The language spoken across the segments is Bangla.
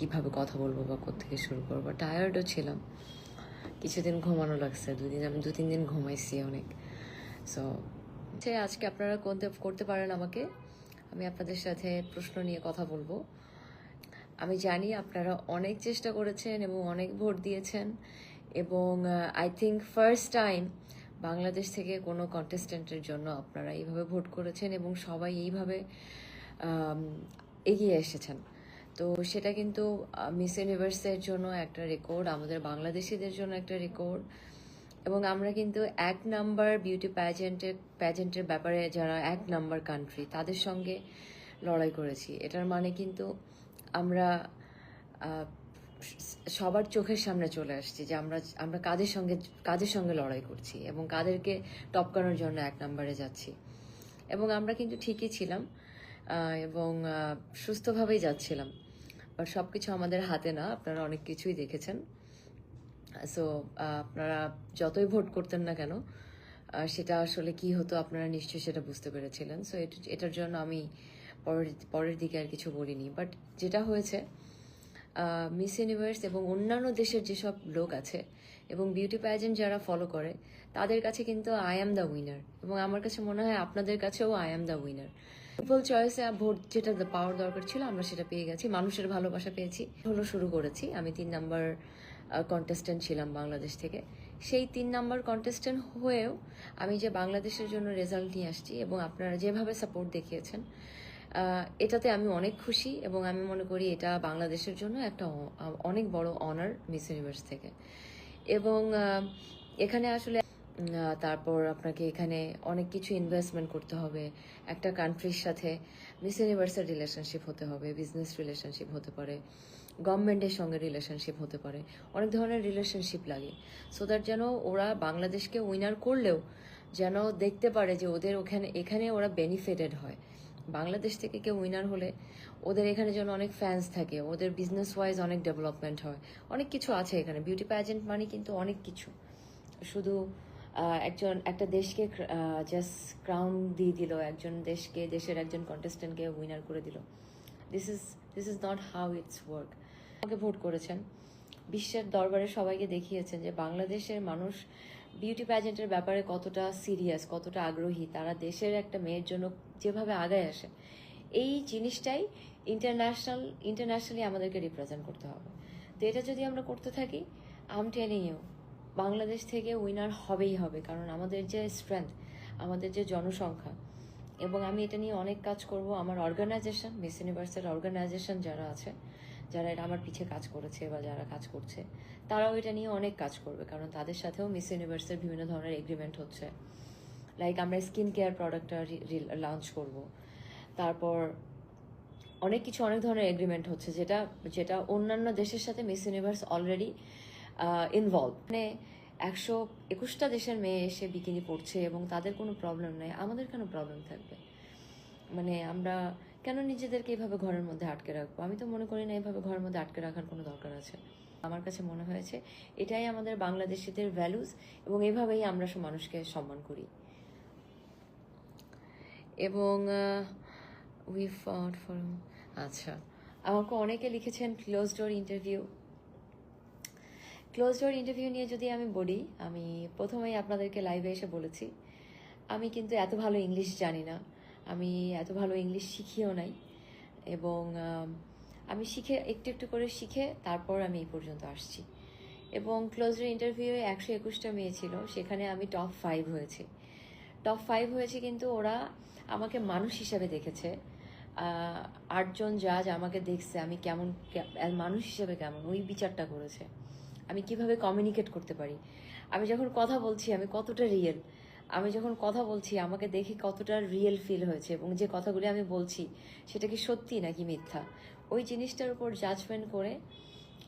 কীভাবে কথা বলব বা কোথেকে শুরু করব। টায়ার্ডও ছিলাম। কিছুদিন ঘুমানো লাগছে, দুদিন আমি দু তিন দিন ঘুমাইছি অনেক। সো আজকে আপনারা করতে করতে পারেন আমাকে। আমি আপনাদের সাথে প্রশ্ন নিয়ে কথা বলব। আমি জানি আপনারা অনেক চেষ্টা করেছেন এবং অনেক ভোট দিয়েছেন এবং I think first time Bangladesh থেকে কোনো কন্টেস্টেন্টের জন্য আপনারা এইভাবে ভোট করেছেন এবং সবাই এইভাবে এগিয়ে এসেছেন। তো সেটা কিন্তু মিস ইউনিভার্সের জন্য একটা রেকর্ড আমাদের বাংলাদেশিদের জন্য একটা রেকর্ড এবং আমরা কিন্তু এক নাম্বার বিউটি প্যাজেন্টের প্যাজেন্টের ব্যাপারে যারা এক নাম্বার কান্ট্রি তাদের সঙ্গে লড়াই করেছি। এটার মানে কিন্তু আমরা সবার চোখের সামনে চলে আসছি যে আমরা আমরা কাদের সঙ্গে কাদের সঙ্গে লড়াই করছি এবং কাদেরকে টপকানোর জন্য এক নাম্বারে যাচ্ছি। এবং আমরা কিন্তু ঠিকই ছিলাম এবং সুস্থভাবেই যাচ্ছিলাম। বাট সব কিছু আমাদের হাতে না, আপনারা অনেক কিছুই দেখেছেন। সো আপনারা যতই ভোট করতেন না কেন সেটা আসলে কি হতো আপনারা নিশ্চয়ই সেটা বুঝতে পেরেছিলেন। সো এটার জন্য আমি পরের পরের দিকে আর কিছু বলিনি। বাট যেটা হয়েছে মিস ইউনিভার্স এবং অন্যান্য দেশের যেসব লোক আছে এবং বিউটি প্যাজেন্ট যারা ফলো করে, তাদের কাছে কিন্তু আই অ্যাম দ্য উইনার এবং আমার কাছে মনে হয় আপনাদের কাছেও I am the winner full চয়েসে vote যেটা পাওয়ার দরকার ছিল, আমরা সেটা পেয়ে গেছি, মানুষের ভালোবাসা পেয়েছি। হলো শুরু করেছি, আমি তিন নাম্বার কন্টেস্ট্যান্ট ছিলাম বাংলাদেশ থেকে। সেই তিন নাম্বার কন্টেস্ট্যান্ট হয়েও আমি যে বাংলাদেশের জন্য রেজাল্ট নিয়ে আসছি এবং আপনারা যেভাবে সাপোর্ট দেখিয়েছেন এটাতে আমি অনেক খুশি এবং আমি মনে করি এটা বাংলাদেশের জন্য একটা অনেক বড় অনার মিস ইউনিভার্স থেকে। এবং এখানে আসলে তারপর আপনাকে এখানে অনেক কিছু ইনভেস্টমেন্ট করতে হবে। একটা কান্ট্রির সাথে মিস ইউনিভার্সের রিলেশনশিপ হতে হবে বিজনেস রিলেশনশিপ হতে পারে গভর্নমেন্টের সঙ্গে রিলেশনশিপ হতে পারে। অনেক ধরনের রিলেশনশিপ লাগে। সো দ্যাট যেন ওরা বাংলাদেশকে উইনার করলেও যেন দেখতে পারে যে ওদের ওখানে, এখানে ওরা বেনিফিটেড হয়। বাংলাদেশ থেকে কেউ উইনার হলে ওদের এখানে যেন অনেক ফ্যান্স থাকে, ওদের বিজনেস ওয়াইজ অনেক ডেভেলপমেন্ট হয়। অনেক কিছু আছে এখানে। বিউটি প্যাজেন্ট মানে কিন্তু অনেক কিছু। শুধু একজন, একটা দেশকে জাস্ট ক্রাউন দিয়ে দিল, একজন দেশকে, দেশের একজন কন্টেস্ট্যান্টকে উইনার করে দিল। This is this is not how it's work আমাকে ভোট করেছেন। বিশ্বের দরবারে সবাইকে দেখিয়েছেন যে বাংলাদেশের মানুষ বিউটি প্যাজেন্টের ব্যাপারে কতটা সিরিয়াস কতটা আগ্রহী। তারা দেশের একটা মেয়ের জন্য যেভাবে আগায় আসে, এই জিনিসটাই ইন্টারন্যাশনাল ইন্টারন্যাশনালি আমাদেরকে রিপ্রেজেন্ট করতে হবে। তো এটা যদি আমরা করতে থাকি আম টেনিংয়েও বাংলাদেশ থেকে উইনার হবেই হবে, কারণ আমাদের যে স্ট্রেংথ আমাদের যে জনসংখ্যা, এবং আমি এটা নিয়ে অনেক কাজ করব। আমার অর্গানাইজেশন মিস ইউনিভার্সের অর্গানাইজেশন যারা আছে, যারা এটা আমার পিছে কাজ করেছে বা যারা কাজ করছে, তারাও এটা নিয়ে অনেক কাজ করবে, কারণ তাদের সাথেও মিস ইউনিভার্সের বিভিন্ন ধরনের এগ্রিমেন্ট হচ্ছে। লাইক আমরা স্কিন কেয়ার প্রোডাক্টটা লঞ্চ করব। তারপর অনেক কিছু অনেক ধরনের এগ্রিমেন্ট হচ্ছে, যেটা যেটা অন্যান্য দেশের সাথে মিস ইউনিভার্স অলরেডি ইনভলভ মানে একশো একুশটা দেশের মেয়ে এসে বিকিনি পড়ছে এবং তাদের কোনো প্রবলেম নেই, আমাদের কেন প্রবলেম থাকবে? মানে আমরা কেন নিজেদেরকে এইভাবে ঘরের মধ্যে আটকে রাখব? আমি তো মনে করি না এইভাবে ঘরের মধ্যে আটকে রাখার কোনো দরকার আছে। আমার কাছে মনে হয়েছে এটাই আমাদের বাংলাদেশিদের ভ্যালুস এবং এভাবেই আমরা সব মানুষকে সম্মান করি। এবং উই ফর আচ্ছা আমাকে অনেকে লিখেছেন close door interview close door interview নিয়ে যদি আমি বলি, আমি প্রথমেই আপনাদেরকে লাইভে এসে বলেছি, আমি কিন্তু এত ভালো ইংলিশ জানি না। আমি এত ভালো ইংলিশ শিখিও নাই এবং আমি শিখে, একটু একটু করে শিখে তারপর আমি এই পর্যন্ত আসছি। এবং ক্লোজ ডোর ইন্টারভিউয়ে একশো একুশটা মেয়ে ছিল, সেখানে আমি টপ ফাইভ হয়েছি। টপ ফাইভ হয়েছে কিন্তু ওরা আমাকে মানুষ হিসাবে দেখেছে। আটজন জাজ আমাকে দেখছে, আমি কেমন মানুষ হিসেবে কেমন, ওই বিচারটা করেছে। আমি কীভাবে কমিউনিকেট করতে পারি? আমি যখন কথা বলছি, আমি কতটা রিয়েল আমি যখন কথা বলছি, আমাকে দেখে কতটা রিয়েল ফিল হয়েছে এবং যে কথাগুলি আমি বলছি, সেটা কি সত্যি নাকি মিথ্যা? ওই জিনিসটার উপর জাজমেন্ট করে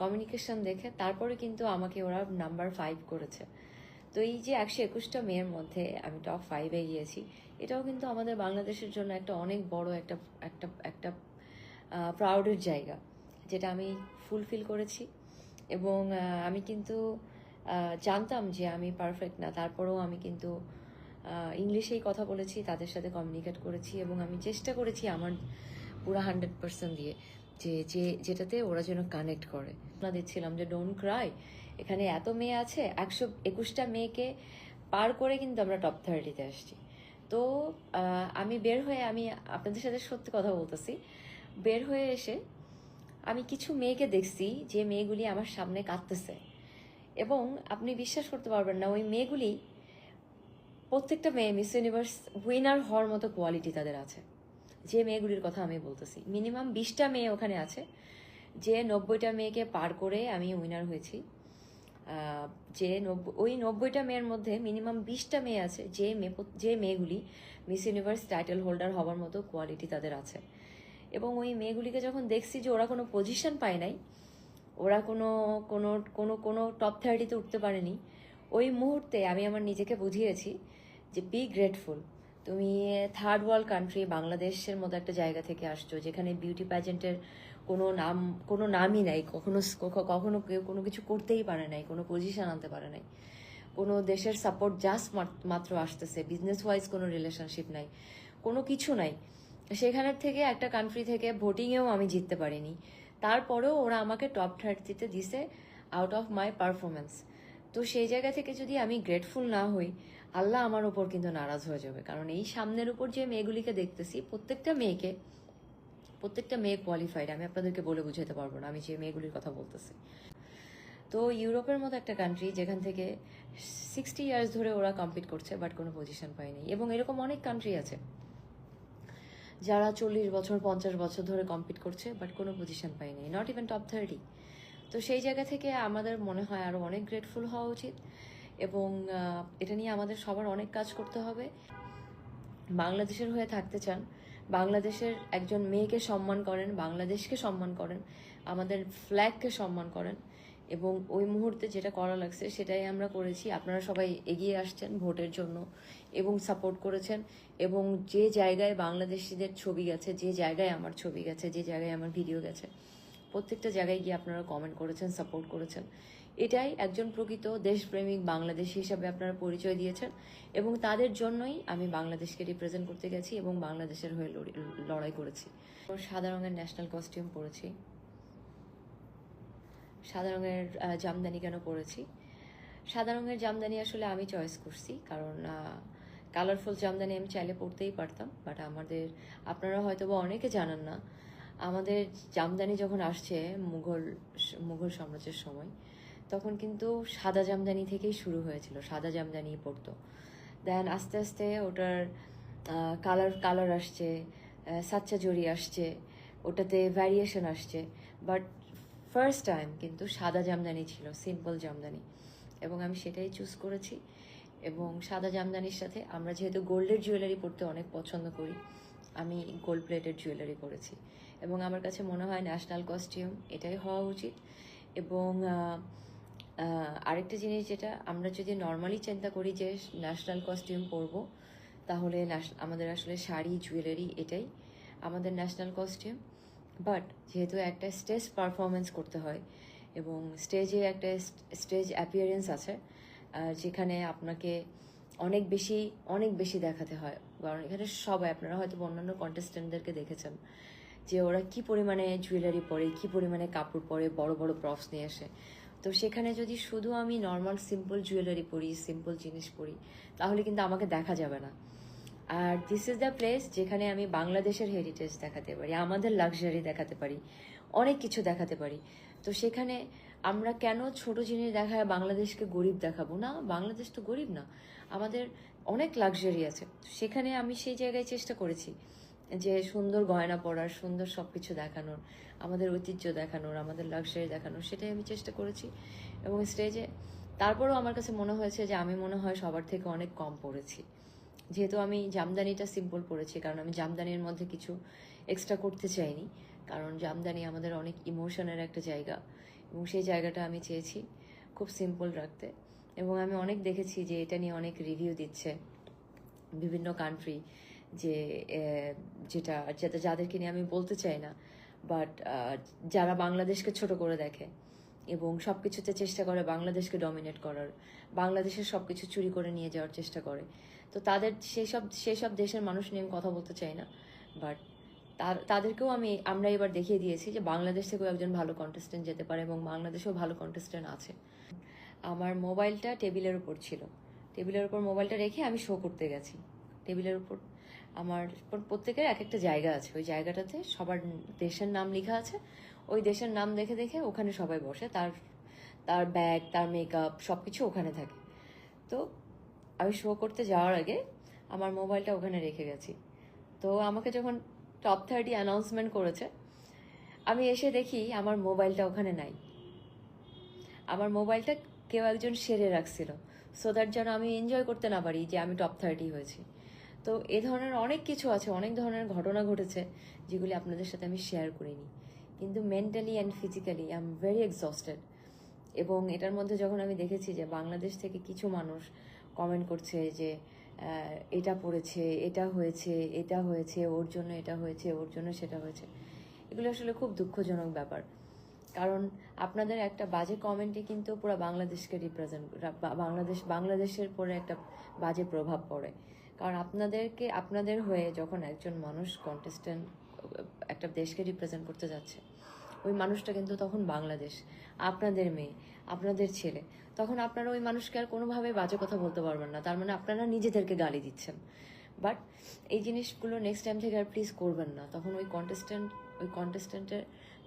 কমিউনিকেশন দেখে তারপরে কিন্তু আমাকে ওরা নাম্বার ফাইভ করেছে। তো এই যে একশো একুশটা মেয়ের মধ্যে আমি টপ ফাইভে গিয়েছি, এটাও কিন্তু আমাদের বাংলাদেশের জন্য একটা অনেক বড় একটা একটা একটা প্রাউডের জায়গা, যেটা আমি ফুলফিল করেছি। এবং আমি কিন্তু জানতাম যে আমি পারফেক্ট না। তারপরেও আমি কিন্তু ইংলিশেই কথা বলেছি, তাদের সাথে কমিউনিকেট করেছি এবং আমি চেষ্টা করেছি আমার পুরো হান্ড্রেড পার্সেন্ট দিয়ে যে যে, যেটাতে ওরা যেন কানেক্ট করে। না দিচ্ছিলাম যে ডোন্ট ক্রাই এখানে এত মেয়ে আছে, একশো একুশটা মেয়েকে পার করে কিন্তু আমরা টপ থার্টিতে আসছি। তো আমি বের হয়ে, আমি আপনাদের সাথে সত্যি কথা বলতেছি, বের হয়ে এসে আমি কিছু মেয়েকে দেখছি যে মেয়েগুলি আমার সামনে কাঁদতেছে। এবং আপনি বিশ্বাস করতে পারবেন না, ওই মেয়েগুলি প্রত্যেকটা মেয়ে মিস ইউনিভার্স উইনার হওয়ার মতো কোয়ালিটি তাদের আছে। যে মেয়েগুলির কথা আমি বলতেছি মিনিমাম বিশটা মেয়ে ওখানে আছে, যে নব্বইটা মেয়েকে পার করে আমি উইনার হয়েছি। যে ওই নব্বইটা মেয়ের মধ্যে মিনিমাম বিশটা মেয়ে আছে, যে মেয়ে যে মেয়েগুলি মিস ইউনিভার্স টাইটেল হোল্ডার হওয়ার মতো কোয়ালিটি তাদের আছে। এবং ওই মেয়েগুলিকে যখন দেখছি যে ওরা কোনো পজিশন পায় নাই, ওরা কোনো কোনো কোনো কোনো টপ থার্টিতে উঠতে পারেনি, ওই মুহূর্তে আমি আমার নিজেকে বুঝিয়েছি যে বি গ্রেটফুল তুমি থার্ড ওয়ার্ল্ড কান্ট্রি বাংলাদেশের মতো একটা জায়গা থেকে আসছো, যেখানে বিউটি প্যাজেন্টের কোনো নাম, কোনো নামই নাই, কখনো কখনো কেউ কোনো কিছু করতেই পারে নাই, কোনো পজিশন আনতে পারে নাই। কোনো দেশের সাপোর্ট জাস্ট মাত্র আসতেছে বিজনেস ওয়াইজ কোনো রিলেশনশিপ নাই, কোনো কিছু নাই। সেখানের থেকে একটা কান্ট্রি থেকে ভোটিংয়েও আমি জিততে পারিনি। তারপরেও ওরা আমাকে টপ থার্টিতে দিছে আউট অফ মাই পারফরমেন্স তো সেই জায়গা থেকে যদি আমি গ্রেটফুল না হই, আল্লাহ আমার উপর কিন্তু নারাজ হয়ে যাবে। কারণ এই সামনের উপর যে মেয়েগুলিকে দেখতেছি, প্রত্যেকটা মেয়েকে, প্রত্যেকটা মেয়ে কোয়ালিফাইড আমি আপনাদেরকে বলে বুঝাতে পারব না আমি যে মেয়েগুলির কথা বলতেছি। তো ইউরোপের মতো একটা কান্ট্রি যেখান থেকে সিক্সটি ইয়ার্স ধরে ওরা কম্পিট করছে বাট কোনো পজিশন পায়নি। এবং এরকম অনেক কান্ট্রি আছে। যারা চল্লিশ বছর, পঞ্চাশ বছর ধরে কম্পিট করছে বাট কোনো পজিশন পায়নি নট ইভেন টপ থার্টি তো সেই জায়গা থেকে আমাদের মনে হয় আরও অনেক গ্রেটফুল হওয়া উচিত, এবং এটা নিয়ে আমাদের সবার অনেক কাজ করতে হবে। বাংলাদেশের হয়ে থাকতে চান, বাংলাদেশের একজন মেয়েকে সম্মান করেন, বাংলাদেশকে সম্মান করেন, আমাদের ফ্ল্যাগকে সম্মান করেন এবং ওই মুহূর্তে যেটা করা লাগছে সেটাই আমরা করেছি। আপনারা সবাই এগিয়ে আসছেন ভোটের জন্য এবং সাপোর্ট করেছেন এবং যে জায়গায় বাংলাদেশিদের ছবি গেছে, যে জায়গায় আমার ছবি গেছে, যে জায়গায় আমার ভিডিও গেছে, প্রত্যেকটা জায়গায় গিয়ে আপনারা কমেন্ট করেছেন সাপোর্ট করেছেন। এটাই একজন প্রকৃত দেশপ্রেমিক বাংলাদেশি হিসাবে আপনারা পরিচয় দিয়েছেন এবং তাদের জন্যই আমি বাংলাদেশকে রিপ্রেজেন্ট করতে গেছি এবং বাংলাদেশের হয়ে লড়ি- লড়াই করেছি। সাদা রঙের ন্যাশনাল কস্টিউম পরেছি। সাদা রঙের জামদানি কেন পরেছি? সাদা রঙের জামদানি আসলে আমি চয়েস করছি, কারণ কালারফুল জামদানি আমি চাইলে পরতেই পারতাম বাট আমাদের, আপনারা হয়তো বা অনেকে জানান না, আমাদের জামদানি যখন আসছে মুঘল মুঘল সাম্রাজ্যের সময়, তখন কিন্তু সাদা জামদানি থেকেই শুরু হয়েছিল, সাদা জামদানি পরতো। দেন আস্তে আস্তে ওটার কালার কালার আসছে সাচ্চা জরি আসছে, ওটাতে ভ্যারিয়েশন আসছে বাট ফার্স্ট টাইম কিন্তু সাদা জামদানি ছিল সিম্পল জামদানি। এবং আমি সেটাই চুজ করেছি। এবং সাদা জামদানির সাথে আমরা যেহেতু গোল্ডের জুয়েলারি পরতে অনেক পছন্দ করি, আমি গোল্ড প্লেটেড জুয়েলারি পরেছি। এবং আমার কাছে মনে হয় ন্যাশনাল কস্টিউম এটাই হওয়া উচিত। এবং আরেকটা জিনিস যেটা আমরা যদি নর্মালি চিন্তা করি যে ন্যাশনাল কস্টিউম পরবো, তাহলে আমাদের আসলে শাড়ি জুয়েলারি এটাই আমাদের ন্যাশনাল কস্টিউম বাট যেহেতু একটা স্টেজ পারফরমেন্স করতে হয় এবং স্টেজে একটা স্টেজ অ্যাপিয়ারেন্স আছে যেখানে আপনাকে অনেক বেশি অনেক বেশি দেখাতে হয়। কারণ এখানে সবাই, আপনারা হয়তো অন্যান্য কন্টেস্টেন্টদেরকে দেখেছেন যে ওরা কি পরিমাণে জুয়েলারি পরে, কি পরিমাণে কাপড় পরে, বড় বড় প্রপস নিয়ে আসে। তো সেখানে যদি শুধু আমি নর্মাল সিম্পল জুয়েলারি পরি সিম্পল জিনিস পরি, তাহলে কিন্তু আমাকে দেখা যাবে না। আর দিস ইজ দ্য প্লেস যেখানে আমি বাংলাদেশের হেরিটেজ দেখাতে পারি, আমাদের লাক্সারি দেখাতে পারি, অনেক কিছু দেখাতে পারি। তো সেখানে আমরা কেন ছোট জিনিস দেখায়, বাংলাদেশকে গরিব দেখাবো? না, বাংলাদেশ তো গরিব না, আমাদের অনেক লাক্সারি আছে। সেখানে আমি সেই জায়গায় চেষ্টা করেছি যে সুন্দর গয়না পরার, সুন্দর সব কিছু দেখানোর, আমাদের ঐতিহ্য দেখানোর, আমাদের লাক্সারি দেখানোর, সেটাই আমি চেষ্টা করেছি। এবং স্টেজে তারপরেও আমার কাছে মনে হয়েছে যে আমি মনে হয় সবার থেকে অনেক কম পড়েছি। যেহেতু আমি জামদানিটা সিম্পল পরেছি, কারণ আমি জামদানির মধ্যে কিছু এক্সট্রা করতে চাইনি। কারণ জামদানি আমাদের অনেক ইমোশনের একটা জায়গা। এবং সেই জায়গাটা আমি চেয়েছি খুব সিম্পল রাখতে। এবং আমি অনেক দেখেছি যে এটা নিয়ে অনেক রিভিউ দিচ্ছে বিভিন্ন কান্ট্রি যে যেটা যেটা যাদেরকে নিয়ে আমি বলতে চাই না বাট যারা বাংলাদেশকে ছোট করে দেখে এবং সব কিছুতে চেষ্টা করে বাংলাদেশকে ডমিনেট করার, বাংলাদেশের সব কিছু চুরি করে নিয়ে যাওয়ার চেষ্টা করে। তো তাদের সেই সব সেই সব দেশের মানুষ নিয়ে আমি কথা বলতে চাই না। বাট তার, তাদেরকেও আমি, আমরা এবার দেখিয়ে দিয়েছি যে বাংলাদেশ থেকেও একজন ভালো কন্টেস্টেন্ট যেতে পারে এবং বাংলাদেশেও ভালো কন্টেস্টেন্ট আছে। আমার মোবাইলটা টেবিলের উপর ছিল। টেবিলের উপর মোবাইলটা রেখে আমি শো করতে গেছি। টেবিলের উপর, আমার প্রত্যেকের এক একটা জায়গা আছে। ওই জায়গাটাতে সবার দেশের নাম লেখা আছে। ওই দেশের নাম দেখে দেখে ওখানে সবাই বসে। তার তার ব্যাগ তার মেকআপ সব কিছু ওখানে থাকে। তো আমি শো করতে যাওয়ার আগে আমার মোবাইলটা ওখানে রেখে গেছি। তো আমাকে যখন টপ থার্টি অ্যানাউন্সমেন্ট করেছে, আমি এসে দেখি আমার মোবাইলটা ওখানে নাই। আমার মোবাইলটা কেউ একজন সেরে রাখছিল সো দ্যাট যেন আমি এনজয় করতে না পারি যে আমি টপ থার্টি হয়েছি। তো এ ধরনের অনেক কিছু আছে, অনেক ধরনের ঘটনা ঘটেছে, যেগুলি আপনাদের সাথে আমি শেয়ার করিনি। কিন্তু mentally and physically I am very exhausted এবং এটার মধ্যে যখন আমি দেখেছি যে বাংলাদেশ থেকে কিছু মানুষ কমেন্ট করছে যে এটা পড়েছে, এটা হয়েছে এটা হয়েছে, ওর জন্য এটা হয়েছে, ওর জন্য সেটা হয়েছে, এগুলো আসলে খুব দুঃখজনক ব্যাপার। কারণ আপনাদের একটা বাজে কমেন্টে কিন্তু পুরো বাংলাদেশকে রিপ্রেজেন্ট বাংলাদেশ, বাংলাদেশের পরে একটা বাজে প্রভাব পড়ে। কারণ আপনাদেরকে, আপনাদের হয়ে যখন একজন মানুষ কন্টেস্টেন্ট একটা দেশকে রিপ্রেজেন্ট করতে যাচ্ছে ওই মানুষটা কিন্তু তখন বাংলাদেশ। আপনাদের মেয়ে, আপনাদের ছেলে। তখন আপনারা ওই মানুষকে আর কোনোভাবে বাজে কথা বলতে পারবেন না। তার মানে আপনারা নিজেদেরকে গালি দিচ্ছেন। বাট এই জিনিসগুলো নেক্সট টাইম থেকে আর প্লিজ করবেন না। তখন ওই কন্টেস্ট্যান্ট ওই কন্টেস্ট্যান্টের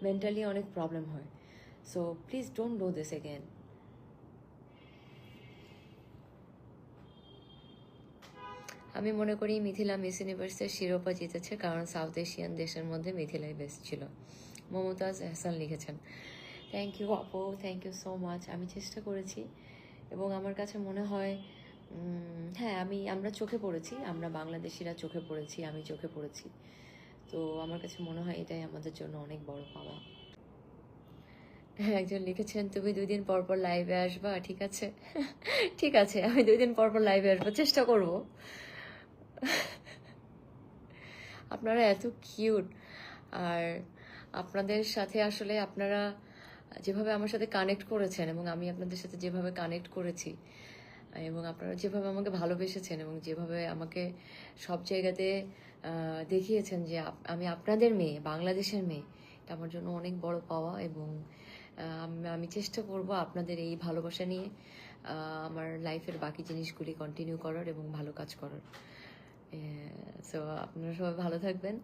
মেন্টালি অনেক প্রবলেম হয়। So please don't do this again আমি মনে করি মিথিলা মিস ইউনিভার্সের শিরোপা জিতেছে কারণ সাউথ এশিয়ান দেশের মধ্যে মিথিলাই বেস্ট ছিল। মমতাজ এহসান লিখেছেন। থ্যাংক ইউ আপু থ্যাংক ইউ সো মাচ আমি চেষ্টা করেছি এবং আমার কাছে মনে হয় হ্যাঁ আমি, আমরা চোখে পড়েছি, আমরা বাংলাদেশিরা চোখে পড়েছি, আমি চোখে পড়েছি। তো আমার কাছে মনে হয় এটাই আমাদের জন্য অনেক বড় পাওয়া। একজন লিখেছেন, তুমি দুই দিন পর পর লাইভে আসবা? ঠিক আছে। ঠিক আছে, আমি দুই দিন পর পর লাইভে আসব চেষ্টা করব। আপনারা এত কিউট আর আপনাদের সাথে আসলে আপনারা যেভাবে আমার সাথে কানেক্ট করেছেন এবং আমি আপনাদের সাথে যেভাবে কানেক্ট করেছি, এবং আপনারা যেভাবে আমাকে ভালোবেসেছেন এবং যেভাবে আমাকে সব জায়গাতে দেখিয়েছেন যে আমি আপনাদের মেয়ে, বাংলাদেশের মেয়ে, এটা আমার জন্য অনেক বড় পাওয়া এবং আমি- চেষ্টা করব আপনাদের এই ভালোবাসা নিয়ে আমার লাইফের বাকি জিনিসগুলি কন্টিনিউ করার এবং ভালো কাজ করার। সো আপনারা সবাই ভালো থাকবেন।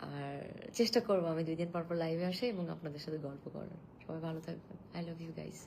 আর চেষ্টা করব আমি দুই দিন পর পর লাইভে আসে এবং আপনাদের সাথে গল্প করার। সবাই ভালো থাকবেন। I love you guys